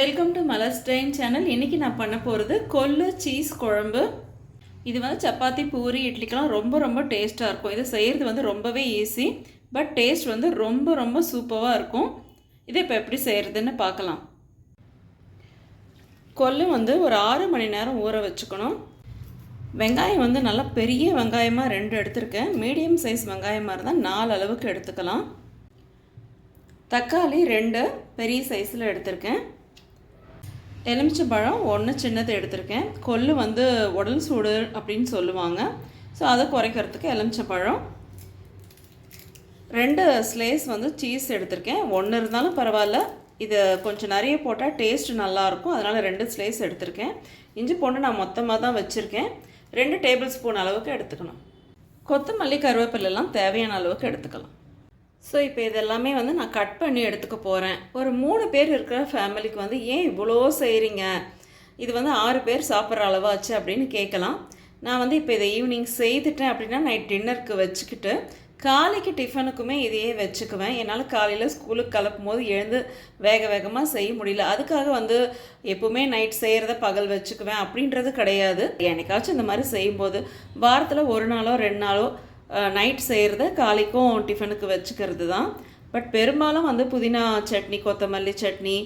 Welcome to மலர்ஸ்டைன் channel இன்றைக்கி நான் பண்ண போகிறது கொல்லு சீஸ் குழம்பு. இது வந்து சப்பாத்தி பூரி இட்லிக்கெலாம் ரொம்ப ரொம்ப டேஸ்ட்டாக இருக்கும். இது செய்கிறது வந்து ரொம்பவே ஈஸி பட் டேஸ்ட் வந்து ரொம்ப ரொம்ப சூப்பராக இருக்கும். இதை இப்போ எப்படி செய்கிறதுன்னு பார்க்கலாம். கொல்லு வந்து ஒரு ஆறு மணி நேரம் ஊற வச்சுக்கணும். வெங்காயம் வந்து நல்லா பெரிய வெங்காயமாக ரெண்டு எடுத்திருக்கேன். மீடியம் சைஸ் வெங்காயமாக இருந்தால் நாலு அளவுக்கு எடுத்துக்கலாம். தக்காளி ரெண்டு பெரிய சைஸில் எடுத்திருக்கேன். எலுமிச்சம்பழம் ஒன்று சின்னது எடுத்திருக்கேன். கொள்ளு வந்து உடல் சூடு அப்படின்னு சொல்லுவாங்க. ஸோ அதை குறைக்கிறதுக்கு எலுமிச்சம்பழம் ரெண்டு ஸ்லேஸ் வந்து சீஸ் எடுத்திருக்கேன். ஒன்று இருந்தாலும் பரவாயில்ல. இது கொஞ்சம் நிறைய போட்டால் டேஸ்ட் நல்லாயிருக்கும் அதனால் ரெண்டு ஸ்லேஸ் எடுத்திருக்கேன். இஞ்சி பூண்டு நான் மொத்தமாக தான் வச்சுருக்கேன். ரெண்டு டேபிள் ஸ்பூன் அளவுக்கு எடுத்துக்கணும். கொத்தமல்லி கருவேப்பிலெல்லாம் தேவையான அளவுக்கு எடுத்துக்கலாம். ஸோ இப்போ இதெல்லாமே வந்து நான் கட் பண்ணி எடுத்துக்க போகிறேன் ஒரு மூணு பேர் இருக்கிற ஃபேமிலிக்கு வந்து ஏன் இவ்வளோ செய்கிறீங்க இது வந்து ஆறு பேர் சாப்பிட்ற அளவாச்சு அப்படின்னு கேட்கலாம். நான் வந்து இப்போ இதை ஈவினிங் செய்துட்டேன் அப்படின்னா நைட் டின்னருக்கு வச்சுக்கிட்டு காலைக்கு டிஃபனுக்குமே இதையே வச்சுக்குவேன். என்னால் காலையில் ஸ்கூலுக்கு கிளப்பும் போது எழுந்து வேக வேகமாக செய்ய முடியல. அதுக்காக வந்து எப்போவுமே நைட் செய்கிறத பகல் வச்சுக்குவேன் அப்படின்றது கிடையாது. என்னைக்காச்சும் இந்த மாதிரி செய்யும்போது வாரத்தில் ஒரு நாளோ ரெண்டு நாளோ நைட் செய்கிறத காலைக்கும் டிஃபனுக்கு வச்சுக்கிறது தான். பட் பெரும்பாலும் வந்து புதினா சட்னி கொத்தமல்லி சட்னி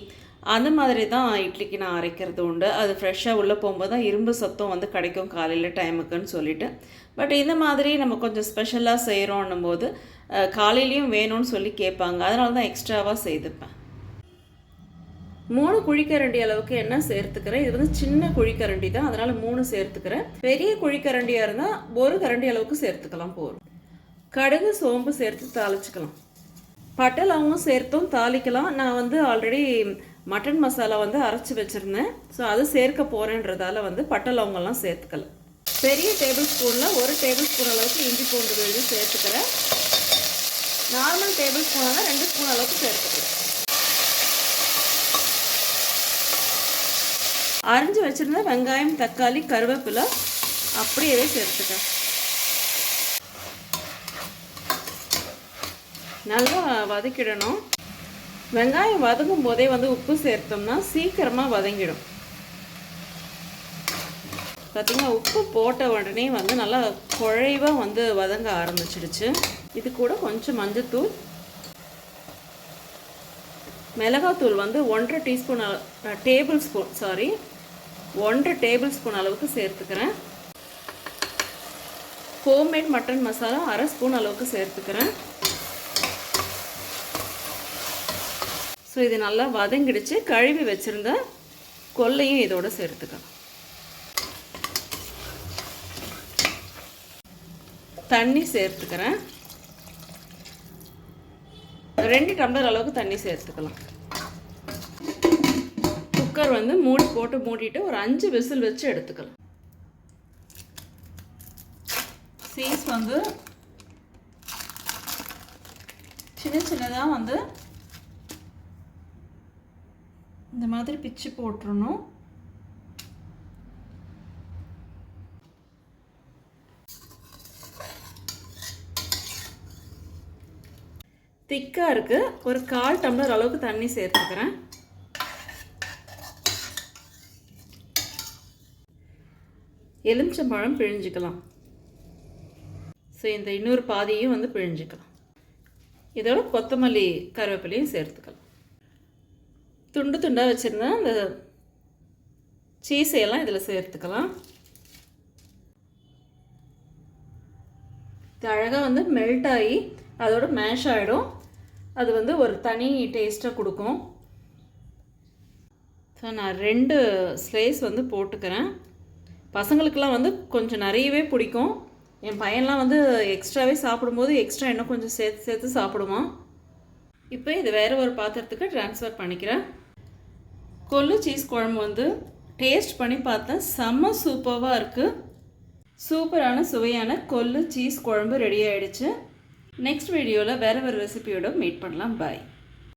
அந்த மாதிரி தான் இட்லிக்கு நான் அரைக்கிறது உண்டு. அது ஃப்ரெஷ்ஷாக உள்ளே போகும்போது தான் இரும்பு சத்தம் வந்து கிடைக்கும் காலையில் டைமுக்குன்னு சொல்லிட்டு. பட் இந்த மாதிரி நம்ம கொஞ்சம் ஸ்பெஷலாக செய்கிறோன்னும் போது காலையிலையும் வேணும்னு சொல்லி கேட்பாங்க. அதனால தான் எக்ஸ்ட்ராவாக செய்துப்பேன். மூணு குழிக்கரண்டி அளவுக்கு என்ன சேர்த்துக்கிறேன்? இது வந்து சின்ன குழிக்கரண்டி தான். அதனால் மூணு சேர்த்துக்கிறேன். பெரிய குழிக்கரண்டியாக இருந்தால் ஒரு கரண்டி அளவுக்கு சேர்த்துக்கலாம் போதும். கடுகு சோம்பு சேர்த்து தாளிச்சுக்கலாம். பட்டை லவங்கம் சேர்த்தும் தாளிக்கலாம். நான் வந்து ஆல்ரெடி மட்டன் மசாலா வந்து அரைச்சி வச்சுருந்தேன். ஸோ அது சேர்க்க போகிறேன்றதால வந்து பட்டை லவங்கம்லாம் சேர்த்துக்கல. பெரிய டேபிள் ஸ்பூனில் ஒரு டேபிள் ஸ்பூன் அளவுக்கு இஞ்சி பூண்டு விழுது சேர்த்துக்கிறேன். நார்மல் டேபிள் ஸ்பூனாக ரெண்டு ஸ்பூன் அளவுக்கு சேர்த்துக்கிறேன். அரிஞ்சு வச்சுருந்த வெங்காயம் தக்காளி கருவேப்பிலை அப்படியே சேர்த்துக்க. நல்லா வதக்கிடணும். வெங்காயம் வதங்கும் போதே வந்து உப்பு சேர்த்தோம்னா சீக்கிரமாக வதங்கிடும். பார்த்திங்கன்னா உப்பு போட்ட உடனே வந்து நல்லா குழைவாக வந்து வதங்க ஆரம்பிச்சிடுச்சு. இது கூட கொஞ்சம் மஞ்சத்தூள். மிளகாத்தூள் வந்து ஒன்றரை டீஸ்பூன் டேபிள் ஸ்பூன் சாரி ஒன்றரை டேபிள் ஸ்பூன் அளவுக்கு சேர்த்துக்கிறேன். ஹோம்மேட் மட்டன் மசாலா அரை ஸ்பூன் அளவுக்கு சேர்த்துக்கிறேன். ஸோ இது நல்லா வதங்கிடுச்சு. கழுவி வச்சுருந்த கொல்லையும் இதோட சேர்த்துக்கலாம். தண்ணி சேர்த்துக்கிறேன். ரெண்டு டம்ளர் அளவுக்கு தண்ணி சேர்த்துக்கலாம். குக்கர் வந்து மூடி போட்டு மூடிட்டு ஒரு அஞ்சு விசில் வச்சு எடுத்துக்கலாம். சீஸ் வந்து சின்ன சின்னதாக வந்து இந்த மாதிரி பிச்சு போட்டுருணும் திக்காக இருக்குது ஒரு கால் டம்ளர் அளவுக்கு தண்ணி சேர்த்துக்கிறேன். எலுமிச்சம்பழம் பிழிஞ்சிக்கலாம். ஸோ இந்த இன்னொரு பாதியும் வந்து பிழிஞ்சிக்கலாம். இதோட கொத்தமல்லி கருவேப்பிலையும் சேர்த்துக்கலாம். துண்டு துண்டாக வச்சுருந்தா அந்த சீஸையெல்லாம் இதில் சேர்த்துக்கலாம். இது அழகாக வந்து மெல்ட் ஆகி அதோட மேஷ் ஆகிடும் அது வந்து ஒரு தனி டேஸ்ட்டாக கொடுக்கும். ஸோ நான் ரெண்டு ஸ்லைஸ் வந்து போட்டுக்கிறேன். பசங்களுக்கெல்லாம் வந்து கொஞ்சம் நிறையவே பிடிக்கும். என் பையன்லாம் வந்து எக்ஸ்ட்ராவே சாப்பிடும்போது எக்ஸ்ட்ரா இன்னும் கொஞ்சம் சேர்த்து சேர்த்து சாப்பிடுவான். இப்போ இது வேறு ஒரு பாத்திரத்துக்கு ட்ரான்ஸ்ஃபர் பண்ணிக்கிறேன். கொல்லு சீஸ் குழம்பு வந்து டேஸ்ட் பண்ணி பார்த்தேன். செம்ம சூப்பராக இருக்குது சூப்பரான சுவையான கொல்லு சீஸ் குழம்பு ரெடி ஆகிடுச்சு நெக்ஸ்ட் வீடியோவில் வேறு ஒரு ரெசிபியோட மீட் பண்ணலாம். பாய்